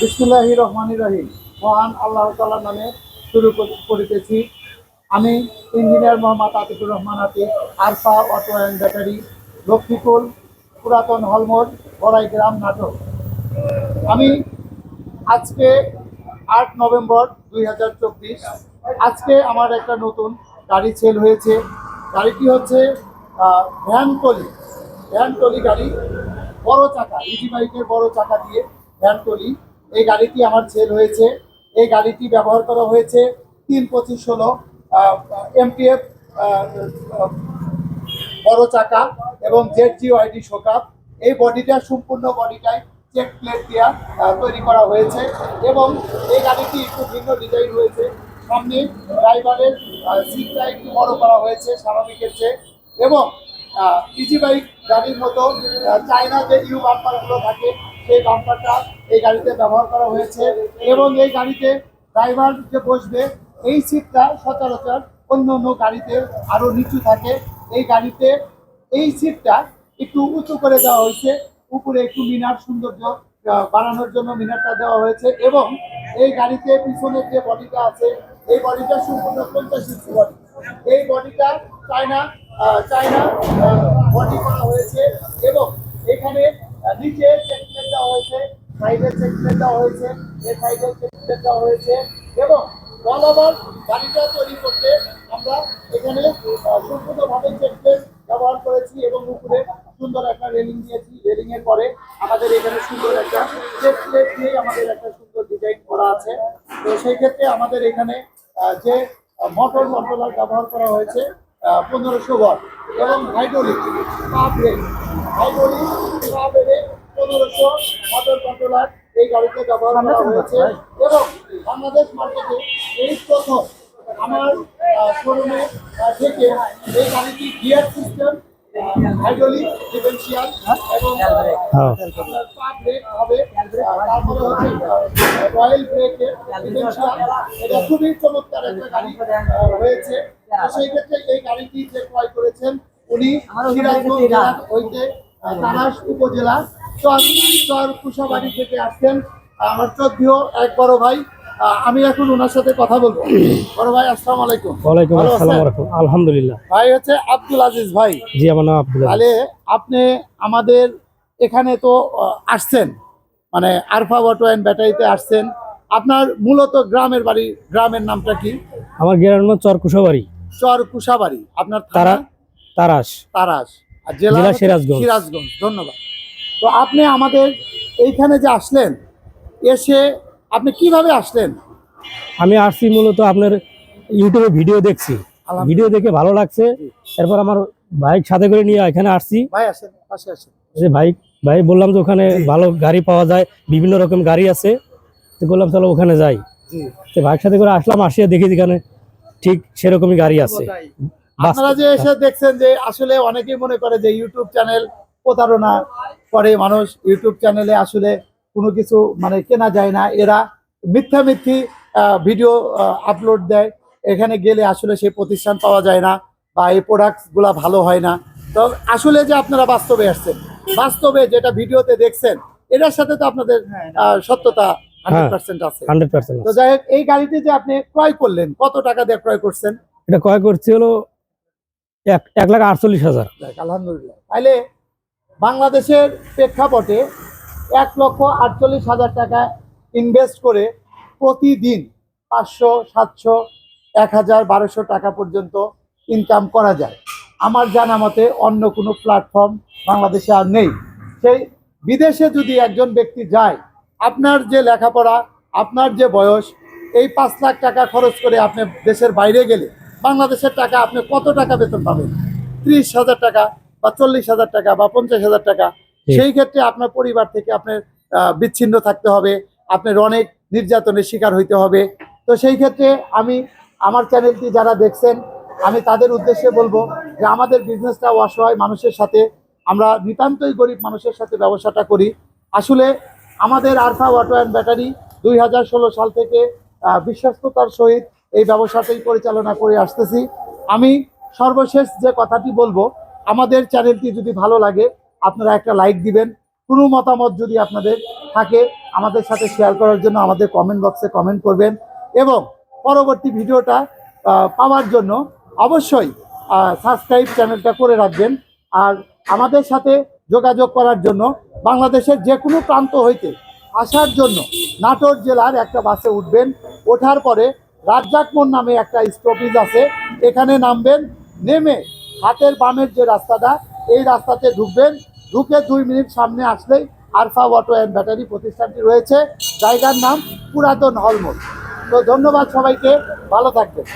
বিসমুল্লাহ রহমান রহিম। মহান আল্লাহ তালার নামে শুরু করিতেছি। আমি engineer Mohammad Atiqur Rahman Atiq Arfa auto and battery Lakshmipur পুরাতন হলমোড়, বড়াই গ্রাম নাটক আমি আজকে আট নভেম্বর দুই হাজার চব্বিশ, আজকে আমার একটা নতুন গাড়ি সেল হয়েছে। গাড়িটি হচ্ছে ভ্যান টলি। ভ্যান গাড়ি, বড় চাকা ইজি বাইকের বড় চাকা দিয়ে ভ্যান টলি। এই গাড়িটি আমার সেল হয়েছে। এই গাড়িটি ব্যবহার করা হয়েছে তিন পঁচিশ ষোলো এমটিএফ বড় চাকা এবং জেড জি ওয়াইডি শোকাপ এই বডিটা সম্পূর্ণ বডিটাই চেক প্লেট দেওয়া তৈরি করা হয়েছে এবং এই গাড়িটি একটু ভিন্ন ডিজাইন হয়েছে। সামনে ড্রাইভারের সিটটা একটু বড় করা হয়েছে স্বাভাবিকের চেয়ে এবং ইজি বাইক গাড়ির মতো চায়না যে ইউ বাম্পারগুলো থাকে সেই বাম্পারটা এই গাড়িতে ব্যবহার করা হয়েছে এবং এই গাড়িতে ড্রাইভার যে বসবে, এই সিটটা সচরাচর অন্য অন্য গাড়িতে আরও নিচু থাকে। এই গাড়িতে এই সিটটা একটু উঁচু করে দেওয়া হয়েছে। উপরে একটু মিনার সৌন্দর্য বাড়ানোর জন্য মিনারটা দেওয়া হয়েছে এবং এই গাড়িতে পিছনের যে বডিটা আছে, এই বডিটা সম্পূর্ণ পঞ্চাশ ইঞ্চি বডি। এই বডিটা চায়না চায়না বডি করা হয়েছে এবং এখানে নিচে সাইডে দেওয়া হয়েছে সাইডে চেকপ্লেট দেওয়া হয়েছে এবং অল ওভার গাড়িটা তৈরি করতে আমরা এখানে সম্পূর্ণভাবে চেকপ্লেট ব্যবহার করেছি এবং উপরে সুন্দর একটা রেলিং দিয়েছি। রেলিং এর পরে আমাদের এখানে সুন্দর একটা চেকপ্লেট দিয়ে আমাদের একটা সুন্দর ডিজাইন করা আছে। তো সেই ক্ষেত্রে আমাদের এখানে যে মোটর কন্ট্রোলার ব্যবহার করা হয়েছে পনেরোশো ওয়াট এবং হাইড্রোলিক পা হাইড্রোলিক পনেরোশো মোটর কন্ট্রোলার এই গাড়িতে ব্যবহার করা হয়েছে। এবং বাংলাদেশ মার্কেটে এই প্রথম আমার শোরুমে থেকে এই গাড়িটি গিয়ার সিস্টেম হাইড্রোলিক ডিফেন্সিয়াল এবং হ্যাঁ। পা ব্রেক হবে। আহ, তারপরে হচ্ছে রয়্যাল ব্রেকের ডিফেন্সিয়াল এটা খুবই চমৎকার একটা গাড়ি হয়েছে। সেই ক্ষেত্রে এই গাড়িটি যে ক্রয় করেছেন উনি সিরাজগঞ্জ হইতে তারাস উপজেলা চর চর কুশাবাড়ি থেকে আসছেন আমার চোদ্দীয় এক বড় ভাই। আমি এখন ওনার সাথে কথা বলব। বড় ভাই আসসালামু আলাইকুম। ওয়ালাইকুম আসসালাম? রাখুন আলহামদুলিল্লাহ। ভাই হচ্ছে আব্দুল আজিজ ভাই। জি আমার নাম আব্দুল্লাহ তাহলে আপনি আমাদের এখানে তো আসছেন। মানে আরফা অটো অ্যান্ড ব্যাটারিতে আসছেন। আপনার মূলত গ্রামের বাড়ি গ্রামের নামটা কি? আমার গ্রামের নাম চরকুশাবাড়ি। চর কুশাবাড়ি আপনার তারা তারাস। তারাস। আর জেলা সিরাজগঞ্জ। সিরাজগঞ্জ। ধন্যবাদ। তো আপনি আমাদের এইখানে যে আসলেন এসে আপনি কীভাবে আসলেন? আমি আসছি মূলত আপনার ইউটিউবে ভিডিও দেখছি। ভিডিও দেখে ভালো লাগছে। এরপর আমার বাইক সাথে করে নিয়ে এখানে আসছি। যে ভাই ভাই বললাম যে ওখানে ভালো গাড়ি পাওয়া যায় বিভিন্ন রকম গাড়ি আছে। তো বললাম চলো ওখানে যাই। তো ভাইয়ের সাথে করে আসলাম আসিয়া দেখি যেখানে ঠিক সেরকমই গাড়ি আছে। আপনারা যে এসে দেখছেন যে আসলে অনেকেই মনে করে যে ইউটিউব চ্যানেল প্রতারণা করে মানুষ ইউটিউব চ্যানেলে আসলে কোনো কিছু মানে কেনা যায় না। এরা মিথ্যা মিথ্যি ভিডিও আপলোড দেয়। এখানে গেলে আসলে সেই প্রতিষ্ঠান পাওয়া যায় না বা এই প্রোডাক্টসগুলো ভালো হয় না। তো আসলে যে আপনারা বাস্তবে আসছেন বাস্তবে যেটা ভিডিওতে দেখছেন এটার সাথে তো আপনাদের আহ, সত্যতা তো যাই হোক এই গাড়িটি যে আপনি ক্রয় করলেন কত টাকা দিয়ে ক্রয় করছেন? এটা ক্রয় করছি হলো এক এক লাখ আটচল্লিশ হাজার। আলহামদুলিল্লাহ। তাহলে বাংলাদেশের প্রেক্ষাপটে এক লক্ষ আটচল্লিশ হাজার টাকা ইনভেস্ট করে প্রতিদিন পাঁচশো, সাতশো, এক হাজার, বারোশো টাকা পর্যন্ত ইনকাম করা যায়। আমার জানা মতে অন্য কোনো প্ল্যাটফর্ম বাংলাদেশে আর নেই। সেই বিদেশে যদি একজন ব্যক্তি যায়, আপনার যে লেখাপড়া, আপনার যে বয়স, এই পাঁচ লাখ টাকা খরচ করে আপনি দেশের বাইরে গেলে বাংলাদেশের টাকা আপনি কত টাকা বেতন পাবেন? ত্রিশ হাজার টাকা বা চল্লিশ হাজার টাকা বা পঞ্চাশ হাজার টাকা সেই ক্ষেত্রে আপনার পরিবার থেকে আপনার বিচ্ছিন্ন থাকতে হবে আপনার অনেক নির্যাতনের শিকার হইতে হবে। তো সেই ক্ষেত্রে আমি আমার চ্যানেলটি যারা দেখছেন আমি তাদের উদ্দেশ্যে বলব যে আমাদের বিজনেসটা অসহায় মানুষের সাথে আমরা নিতান্তই গরিব মানুষের সাথে ব্যবসাটা করি। আসলে আমাদের আরফা অটো অ্যান্ড ব্যাটারি দুই হাজার ষোলো সাল থেকে বিশ্বস্ততার সহিত এই ব্যবসাটাই পরিচালনা করে আসতেছি। আমি সর্বশেষ যে কথাটি বলব আমাদের চ্যানেলটি যদি ভালো লাগে, আপনারা একটা লাইক দিবেন। কোনো মতামত যদি আপনাদের থাকে, আমাদের সাথে শেয়ার করার জন্য আমাদের কমেন্ট বক্সে কমেন্ট করবেন এবং পরবর্তী ভিডিওটা পাওয়ার জন্য অবশ্যই সাবস্ক্রাইব চ্যানেলটা করে রাখবেন। আর আমাদের সাথে যোগাযোগ করার জন্য বাংলাদেশের যে কোনো প্রান্ত হইতে আসার জন্য নাটোর জেলার একটা বাসে উঠবেন। ওঠার পরে রাজ্জাকমোড় নামে একটা স্টপেজ আছে। এখানে নামবেন, নেমে হাতের বামের যে রাস্তাটা, এই রাস্তাতে ঢুকবেন। ঢুকে দুই মিনিট সামনে আসলেই আরফা অটো অ্যান্ড ব্যাটারি প্রতিষ্ঠানটি রয়েছে। জায়গার নাম পুরাতন হলমোল তো ধন্যবাদ সবাইকে। ভালো থাকবেন।